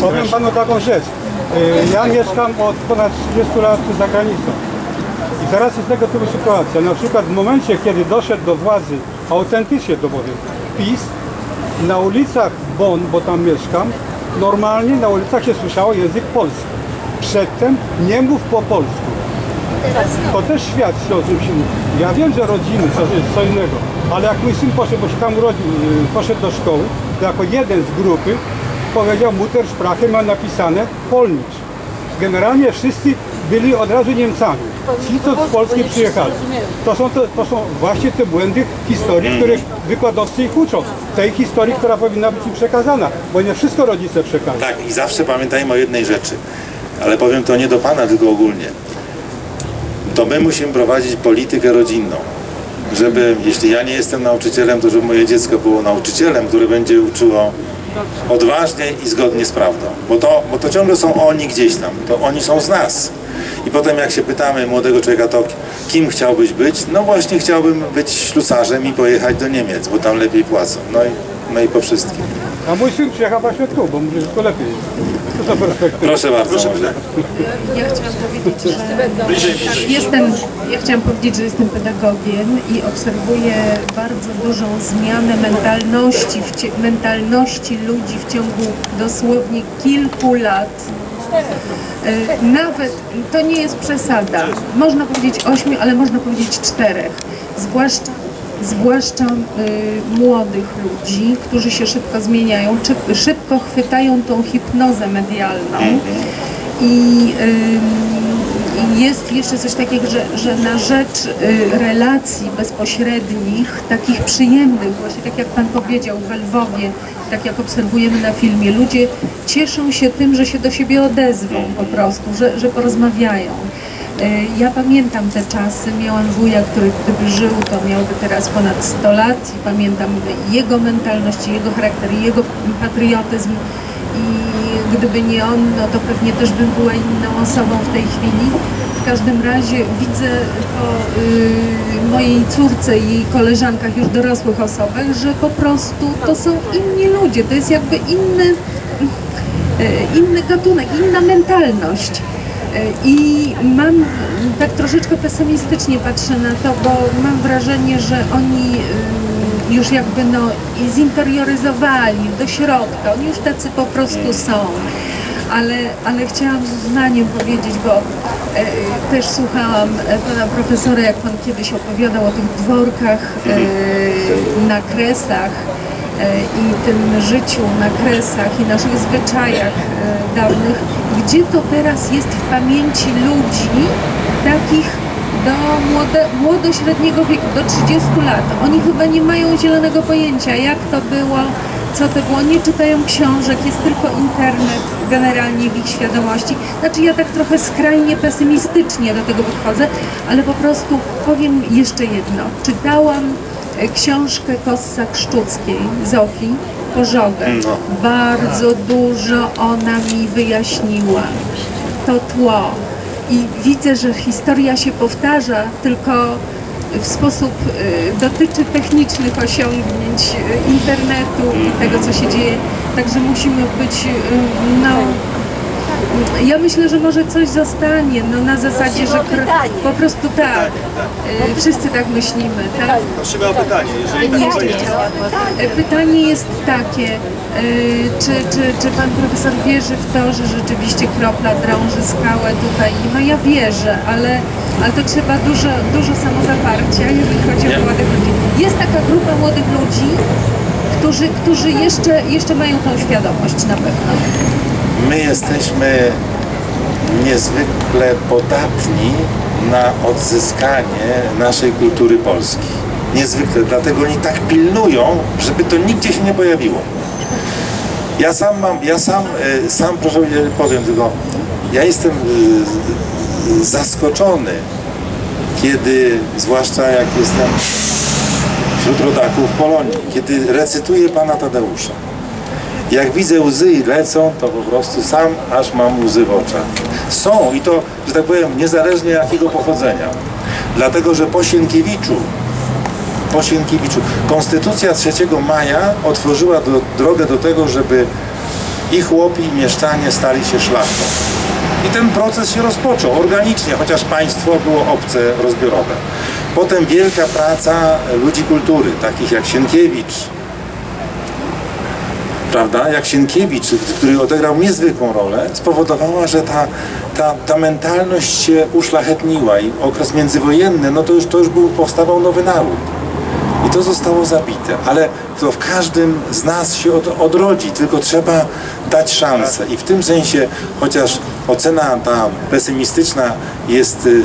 Powiem panu taką rzecz. Y, Ja mieszkam od ponad 30 lat za granicą. I teraz jest tego typu sytuacja. Na przykład w momencie, kiedy doszedł do władzy, autentycznie to powiem, PiS, na ulicach Bonn, bo tam mieszkam, normalnie na ulicach się słyszało język polski. Przedtem nie mów po polsku. To też świadczy o czymś innym. Ja wiem, że rodziny to jest co innego, ale jak mój syn poszedł, bo się tam urodził, y, poszedł do szkoły, to jako jeden z grupy powiedział Muttersprache, ma napisane Polnicz. Generalnie wszyscy byli od razu Niemcami. Ci, co z Polski przyjechali. To są, to, to są właśnie te błędy historii, których wykładowcy ich uczą. Tej historii, która powinna być im przekazana, bo nie wszystko rodzice przekazują. Tak, i zawsze pamiętajmy o jednej rzeczy, ale powiem to nie do Pana, tylko ogólnie. To my musimy prowadzić politykę rodzinną. Żeby, jeśli ja nie jestem nauczycielem, to żeby moje dziecko było nauczycielem, który będzie uczyło odważnie i zgodnie z prawdą. Bo to, bo to ciągle są oni gdzieś tam, to oni są z nas. I potem jak się pytamy młodego człowieka, to kim chciałbyś być? No właśnie chciałbym być ślusarzem i pojechać do Niemiec, bo tam lepiej płacą. No i, no i po wszystkim. A mój syn przyjechał po świadku, bo mówi, że to lepiej. To za perspektywa. Proszę bardzo. Ja chciałam powiedzieć, że tak, jestem, ja chciałam powiedzieć, że jestem pedagogiem i obserwuję bardzo dużą zmianę mentalności, w cie, mentalności ludzi w ciągu dosłownie kilku lat. E, Nawet, to nie jest przesada, można powiedzieć ośmiu, ale można powiedzieć czterech. Zwłaszcza, zwłaszcza y, młodych ludzi, którzy się szybko zmieniają, czy, szybko chwytają tą hipnozę medialną. I ym, jest jeszcze coś takiego, że, że na rzecz y, relacji bezpośrednich, takich przyjemnych, właśnie tak jak Pan powiedział, w Lwowie, tak jak obserwujemy na filmie, ludzie cieszą się tym, że się do siebie odezwą po prostu, że, że porozmawiają. Y, Ja pamiętam te czasy, miałam wuja, który gdyby żył, to miałby teraz ponad 100 lat i pamiętam jego mentalność, jego charakter, jego patriotyzm i gdyby nie on, no to pewnie też bym była inną osobą w tej chwili. W każdym razie widzę po y, mojej córce i jej koleżankach, już dorosłych osobach, że po prostu to są inni ludzie, to jest jakby inny, y, inny gatunek, inna mentalność. I mam tak troszeczkę pesymistycznie patrzę na to, bo mam wrażenie, że oni już jakby no zinterioryzowali do środka, oni już tacy po prostu są. Ale, ale chciałam z uznaniem powiedzieć, bo e, też słuchałam e, pana profesora, jak pan kiedyś opowiadał o tych dworkach e, na kresach i tym życiu na kresach i naszych zwyczajach e, dawnych, gdzie to teraz jest w pamięci ludzi takich do młode, młodo-średniego wieku, do 30 lat. Oni chyba nie mają zielonego pojęcia, jak to było, co to było, nie czytają książek, jest tylko internet generalnie w ich świadomości. Znaczy ja tak trochę skrajnie pesymistycznie do tego podchodzę, ale po prostu powiem jeszcze jedno. Czytałam książkę Kossa Krzczuckiej, Zofii Pożogę. No. Bardzo dużo ona mi wyjaśniła. To tło. I widzę, że historia się powtarza, tylko w sposób y, dotyczy technicznych osiągnięć y, internetu i tego, co się dzieje. Także musimy być, y, no, ja myślę, że może coś zostanie, no na zasadzie, że kr- po prostu tak, y, wszyscy tak myślimy, tak? Prosimy o pytanie, jeżeli Nie, tak nie, będzie. nie. Pytanie jest takie, y, czy, czy, czy pan profesor wierzy w to, że rzeczywiście kropla drąży skałę tutaj? No ja wierzę, ale, ale to trzeba dużo, dużo samozaparcia, jeżeli chodzi o młodych ludzi. Jest taka grupa młodych ludzi, którzy, którzy jeszcze, jeszcze mają tą świadomość na pewno. My jesteśmy niezwykle podatni na odzyskanie naszej kultury polskiej. Niezwykle, dlatego oni tak pilnują, żeby to nigdzie się nie pojawiło. Ja sam mam, ja sam, e, sam proszę powiem tylko, ja jestem e, zaskoczony, kiedy, zwłaszcza jak jestem wśród rodaków Polonii, kiedy recytuję pana Tadeusza. Jak widzę łzy i lecą, to po prostu sam aż mam łzy w oczach. Są i to, że tak powiem, niezależnie jakiego pochodzenia. Dlatego, że po Sienkiewiczu, po Sienkiewiczu, Konstytucja 3 maja otworzyła do, drogę do tego, żeby I chłopi, i mieszczanie stali się szlachtą. I ten proces się rozpoczął organicznie, chociaż państwo było obce, rozbiorowe. Potem wielka praca ludzi kultury, takich jak Sienkiewicz, prawda, jak Sienkiewicz, który odegrał niezwykłą rolę, spowodowała, że ta, ta, ta mentalność się uszlachetniła i okres międzywojenny, no to już, to już był, powstawał nowy naród. I to zostało zabite, ale to w każdym z nas się od, odrodzi, tylko trzeba dać szansę. I w tym sensie, chociaż ocena ta pesymistyczna jest y,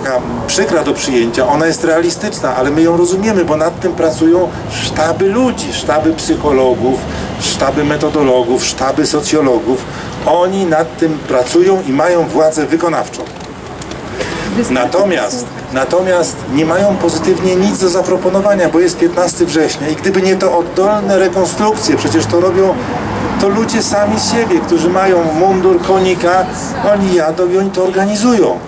taka przykra do przyjęcia, ona jest realistyczna, ale my ją rozumiemy, bo nad tym pracują sztaby ludzi, sztaby psychologów, sztaby metodologów, sztaby socjologów. Oni nad tym pracują i mają władzę wykonawczą. Natomiast, natomiast nie mają pozytywnie nic do zaproponowania, bo jest 15 września i gdyby nie to oddolne rekonstrukcje, przecież to robią to ludzie sami z siebie, którzy mają mundur konika, oni jadą i oni to organizują.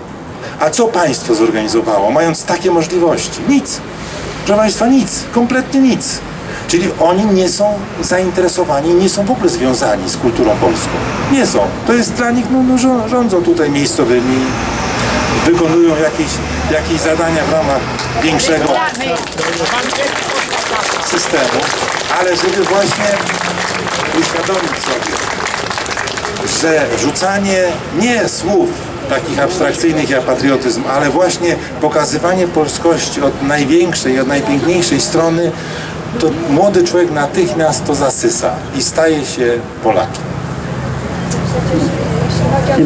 A co państwo zorganizowało, mając takie możliwości? Nic. Proszę Państwa, nic. Kompletnie nic. Czyli oni nie są zainteresowani, nie są w ogóle związani z kulturą polską. Nie są. To jest dla nich, no, no rządzą tutaj miejscowymi, wykonują jakieś, jakieś zadania w ramach większego systemu, ale żeby właśnie uświadomić sobie, że rzucanie nie słów takich abstrakcyjnych jak patriotyzm, ale właśnie pokazywanie polskości od największej, od najpiękniejszej strony, to młody człowiek natychmiast to zasysa i staje się Polakiem.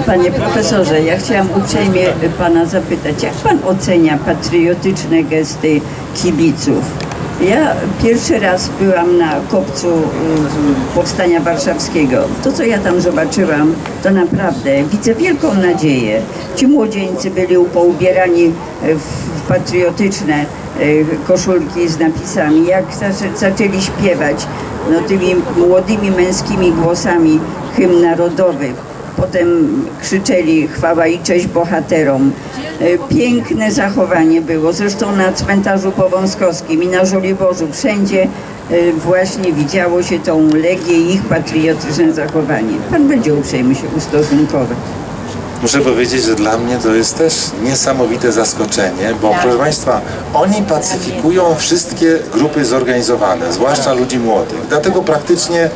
Panie profesorze, ja chciałam uprzejmie pana zapytać, jak pan ocenia patriotyczne gesty kibiców? Ja pierwszy raz byłam na kopcu y, Powstania Warszawskiego. To, co ja tam zobaczyłam, to naprawdę widzę wielką nadzieję. Ci młodzieńcy byli poubierani w patriotyczne y, koszulki z napisami. Jak zaczę- zaczęli śpiewać no, tymi młodymi męskimi głosami hymn narodowy, Potem krzyczeli chwała i cześć bohaterom. E, Piękne zachowanie było, zresztą na cmentarzu powązkowskim i na Żoliborzu. Wszędzie e, właśnie widziało się tą legię i ich patriotyczne zachowanie. Pan będzie uprzejmy się ustosunkować. Muszę powiedzieć, że dla mnie to jest też niesamowite zaskoczenie, bo proszę Państwa, oni pacyfikują wszystkie grupy zorganizowane, zwłaszcza ludzi młodych. Dlatego praktycznie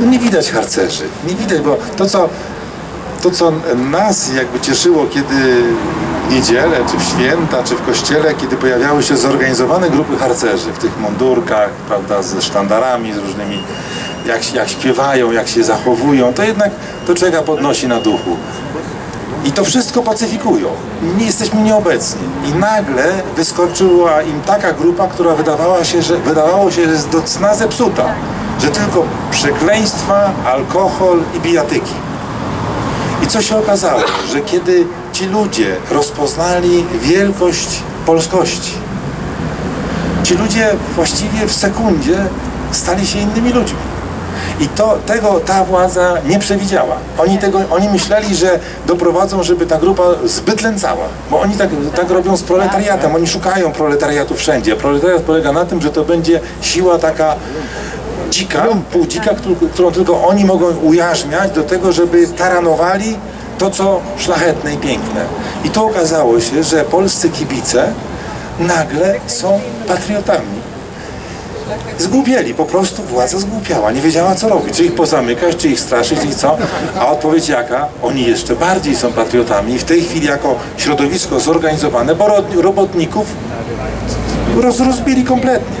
no, nie widać harcerzy. Nie widać, bo to co, to, co nas jakby cieszyło, kiedy w niedzielę, czy w święta, czy w kościele, kiedy pojawiały się zorganizowane grupy harcerzy w tych mundurkach, prawda, ze sztandarami, z różnymi, jak, jak śpiewają, jak się zachowują, to jednak to człowieka podnosi na duchu. I to wszystko pacyfikują. Nie jesteśmy nieobecni. I nagle wyskoczyła im taka grupa, która wydawała się, że, wydawało się, że jest do cna zepsuta. Że tylko przekleństwa, alkohol i bijatyki. I co się okazało? Że kiedy ci ludzie rozpoznali wielkość polskości, ci ludzie właściwie w sekundzie stali się innymi ludźmi. I to, tego ta władza nie przewidziała. Oni, tego, oni myśleli, że doprowadzą, żeby ta grupa zbyt lęcała. Bo oni tak, tak robią z proletariatem. Oni szukają proletariatu wszędzie. Proletariat polega na tym, że to będzie siła taka dzika, półdzika, którą, tylko oni mogą ujarzmiać do tego, żeby taranowali to, co szlachetne i piękne. I to okazało się, że polscy kibice nagle są patriotami. Zgłupieli, po prostu władza zgłupiała, nie wiedziała co robić, czy ich pozamykać, czy ich straszyć i co. A odpowiedź jaka? Oni jeszcze bardziej są patriotami i w tej chwili jako środowisko zorganizowane, bo ro- robotników roz, rozbili kompletnie,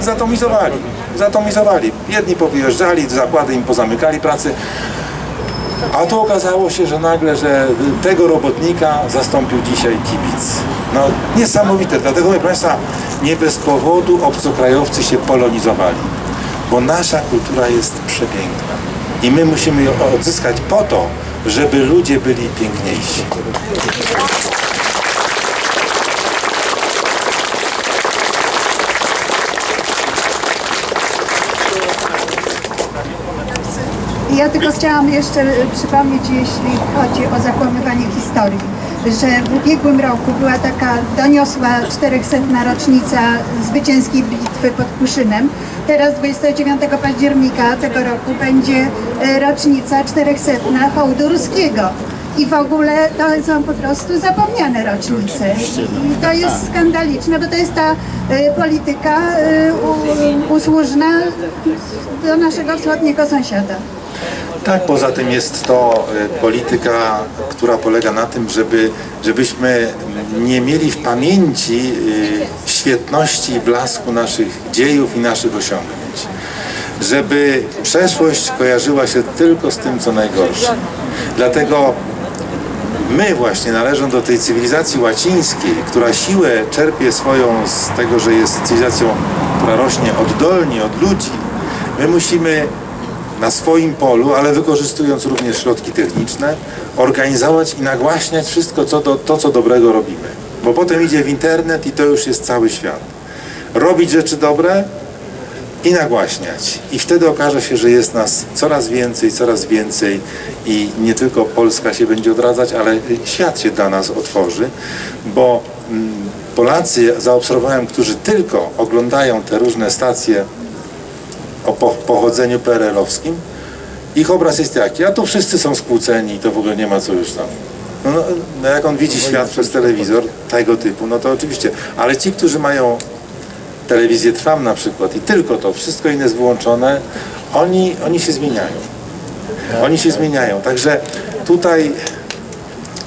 zatomizowali, zatomizowali. Jedni powyjeżdżali, zakłady im pozamykali pracy, a tu okazało się, że nagle, że tego robotnika zastąpił dzisiaj kibic. No niesamowite, dlatego proszę Państwa, nie bez powodu obcokrajowcy się polonizowali, bo nasza kultura jest przepiękna i my musimy ją odzyskać po to, żeby ludzie byli piękniejsi. Ja tylko chciałam jeszcze przypomnieć, jeśli chodzi o zakłamywanie historii. że w ubiegłym roku była taka doniosła 400. rocznica zwycięskiej bitwy pod Kuszynem. Teraz 29 października tego roku będzie e, rocznica 400. hołdu ruskiego. I w ogóle to są po prostu zapomniane rocznice. I to jest skandaliczne, bo to jest ta e, polityka e, u- usłużna do naszego wschodniego sąsiada. Tak, poza tym jest to e, polityka, która polega na tym, żeby, żebyśmy nie mieli w pamięci e, świetności i blasku naszych dziejów i naszych osiągnięć. Żeby przeszłość kojarzyła się tylko z tym, co najgorsze. Dlatego my właśnie należą do tej cywilizacji łacińskiej, która siłę czerpie swoją z tego, że jest cywilizacją, która rośnie oddolnie od ludzi. My musimy na swoim polu, ale wykorzystując również środki techniczne, organizować i nagłaśniać wszystko, co to, co dobrego robimy. Bo potem idzie w internet i to już jest cały świat. Robić rzeczy dobre i nagłaśniać. I wtedy okaże się, że jest nas coraz więcej, coraz więcej i nie tylko Polska się będzie odradzać, ale świat się dla nas otworzy, bo mm, Polacy zaobserwowałem, którzy tylko oglądają te różne stacje o po, pochodzeniu PRL-owskim, ich obraz jest jaki? A tu wszyscy są skłóceni i to w ogóle nie ma co już tam. No, no, no jak on widzi świat przez telewizor tego typu, no to oczywiście. Ale ci, którzy mają telewizję Trwam na przykład i tylko to, wszystko inne jest wyłączone, oni, oni się zmieniają. Oni się zmieniają. Także tutaj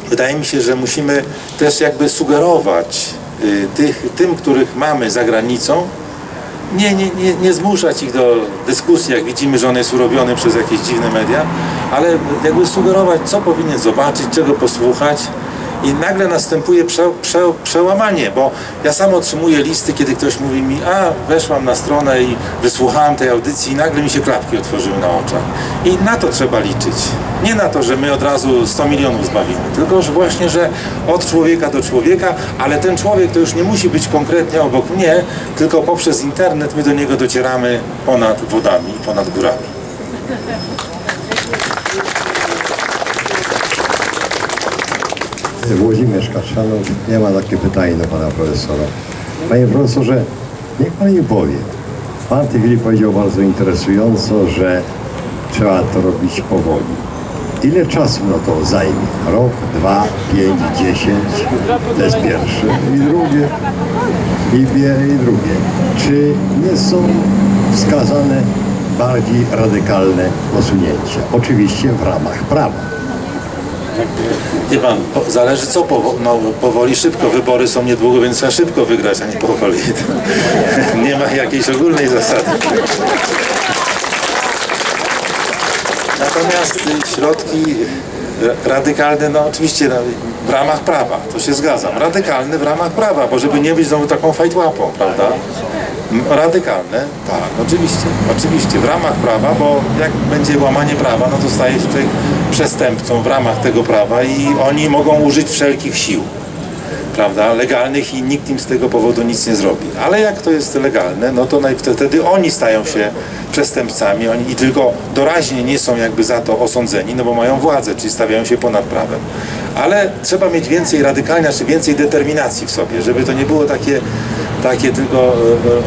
wydaje mi się, że musimy też jakby sugerować y, tych, tym, których mamy za granicą, nie, nie, nie, nie zmuszać ich do dyskusji, jak widzimy, że on jest urobiony przez jakieś dziwne media, ale jakby sugerować, co powinien zobaczyć, czego posłuchać. I nagle następuje prze, prze, przełamanie, bo ja sam otrzymuję listy, kiedy ktoś mówi mi, a weszłam na stronę i wysłuchałam tej audycji i nagle mi się klapki otworzyły na oczach. I na to trzeba liczyć. Nie na to, że my od razu 100 milionów zbawimy, tylko że właśnie, że od człowieka do człowieka, ale ten człowiek to już nie musi być konkretnie obok mnie, tylko poprzez internet my do niego docieramy ponad wodami, ponad górami. Włodzimierz Kaczanów. Ja mam takie pytanie do pana profesora. Panie profesorze, niech pan mi powie. Pan w tej chwili powiedział bardzo interesująco, że trzeba to robić powoli. Ile czasu na to zajmie? Rok, dwa, pięć, dziesięć? To jest pierwsze. I drugie. I, wie- i drugie. Czy nie są wskazane bardziej radykalne posunięcia? Oczywiście w ramach prawa. Wie pan, po, zależy co powo- no, powoli, szybko. Wybory są niedługo, więc trzeba szybko wygrać, a nie powoli. nie ma jakiejś ogólnej zasady. Natomiast y, środki y, radykalne, no oczywiście no, w ramach prawa, to się zgadzam. Radykalne w ramach prawa, bo żeby nie być znowu taką fajtłapą, prawda? Radykalne, tak, oczywiście, oczywiście, w ramach prawa, bo jak będzie łamanie prawa, no to staje się człowiek przestępcą w ramach tego prawa i oni mogą użyć wszelkich sił prawda, legalnych i nikt im z tego powodu nic nie zrobi. Ale jak to jest legalne, no to wtedy oni stają się przestępcami oni, i tylko doraźnie nie są jakby za to osądzeni, no bo mają władzę, czyli stawiają się ponad prawem. Ale trzeba mieć więcej radykalnia, czy więcej determinacji w sobie, żeby to nie było takie, takie tylko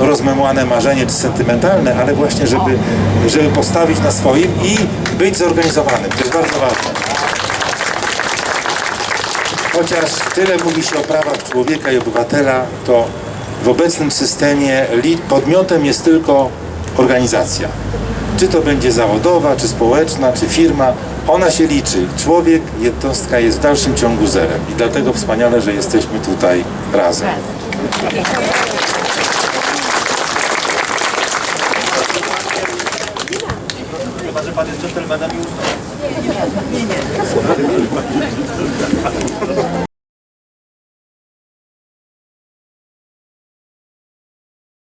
e, rozmemłane marzenie czy sentymentalne, ale właśnie, żeby, żeby postawić na swoim i być zorganizowanym. To jest bardzo ważne. Chociaż tyle mówi się o prawach człowieka i obywatela, to w obecnym systemie podmiotem jest tylko organizacja. Czy to będzie zawodowa, czy społeczna, czy firma, ona się liczy. Człowiek, jednostka jest w dalszym ciągu zerem i dlatego wspaniale, że jesteśmy tutaj razem. Chyba, że pan jest dżentelmenem i uznał.